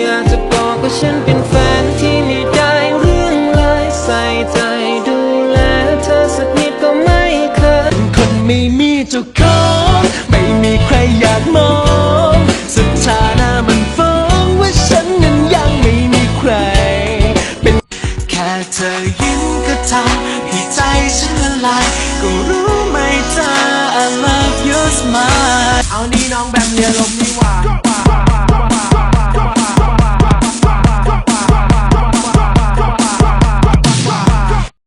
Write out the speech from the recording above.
อยากจะบอกว่าฉันเป็นแฟนที่ไม่ได้เรื่องเลยใส่ใจดูแลเธอสักนิดก็ไม่เคยคนไม่มีเจ้าของไม่มีใครอยากมองสถานะมันฟ้องว่าฉันนั้นยังไม่มีใคร เป็นแค่เธอยิ้มก็ทำให้ใจฉันละลายก็รู้ไหมเธอ I love your smile เอานี่น้องแบบเรียลมนี